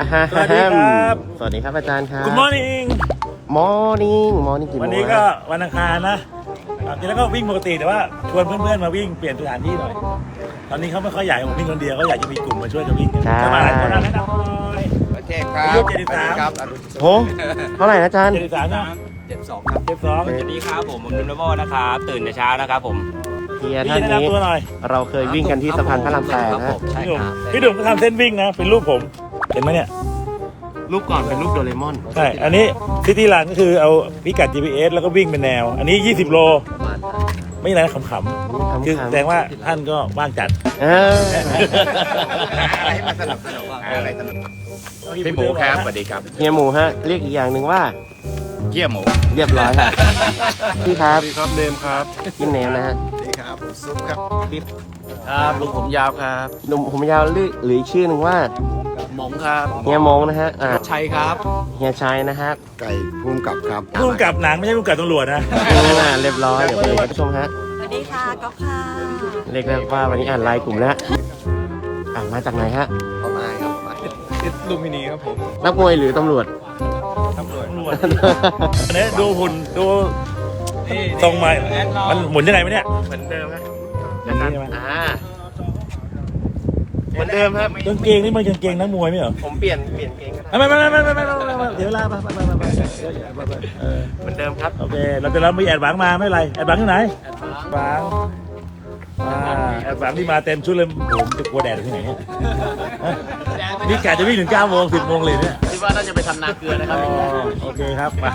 อ่าฮะสวัสดีครับ สวัสดีครับอาจารย์ครับ Good morning มอร์นิ่งมอร์นิ่งกี่โมงวันนี้ก็วันอังคารนะจริงแล้วก็วิ่งปกติแต่ว่าชวนเพื่อนๆมาวิ่งเปลี่ยนสถานที่หน่อย ตอนนี้เขาไม่ค่อยอยากให้ผมวิ่งคนเดียวเขาอยากจะมีกลุ่มมาช่วยกันวิ่งกันจะมาหลายคนนะแนะนำหน่อยโอเคครับอายุ73 ครับอรุณโหเท่าไหร่นะอาจารย์ เจ็ดสิบสามนะเจ็ดสองครับเจ็ดสองสวัสดีครับผมผมนุ่นโมนะครับตื่นแต่เช้านะครับผมเฮียพี่ท่านแนะนี้นำตัวหน่อยเราเคยวิ่งกันที่สะพานพระรามแปดนะ พี่หนุ่มครับพี่หนุ่มก็ทำเส้นวิ่งนะเป็นรูปผม เห็นไหมเนี่ย รูปก่อนเป็นรูปโดเรมอนใช่ อันนี้ซิตี้รันก็คือเอาพิกัด GPS แล้วก็วิ่งเป็นแนว อันนี้ 20 โลไม่นานขำๆ คือแสดงว่าท่านก็ว่างจัด เอออะไรให้มันสนุกสนุกอะไรสนุกพี่หมูครับสวัสดีครับเฮียหมูฮะ เรียกอีกอย่างหนึ่งว่า เกี่ยหมูเรียบร้อยฮะพี่ครับครับเนมครับพี่เนมนะฮะสวัสดีครับซุปครับ ครับลุงผมยาวครับหนุ่มผมยาวหรือหรืออีกชื่อหนึ่งว่าหมง ครับเฮียมงนะฮะอ่าชัยครับเฮียชัยนะฮะไก่พุ่มกับครับพุ่งกับหนังไม่ใช่พุ่งกับตำรวจนะอ่าเรียบร้อยเดี๋ยวไปเลยท่านผู้ชมฮะสวัสดีค่ะก๊อฟค่ะเรียกได้ว่าวันนี้อ่านไลน์กลุ่มแล้วอ่านมาจากไหนฮะประมาณครับประมาณลูมินีครับผมนักมวยหรือตำรวจตำรวจตำรวจอันนี้ดูหุ่นดูทรงมามันหมุนยังไงไหมเนี่ยเหมือนเดิมฮะอย่างนี้ใช่ไห มือนเดิมครับกางเกงนี่มันกางเกงนักมวยไหมเหรอผมเปลี่ยนเปลี่ยนเกงก็ได้ไม่ไม่ไม่ไม่ไม่ไม่เดี๋ยวลาไปไปไปไปไปเหมือนเดิมครับโอเคเราจะรับมีแอดบังมาไม่ไรแอดบังที่ไหนแอดบังแอดบังที่มาเต็มชุดเลยผมจะกลัวแดดที่ไหนนี่แกจะวิ่งถึงเก้าโมงสิบโมงเลยเนี่ยคิดว่าน่าจะไปทำนาเกลือนะครับโอเคครับมา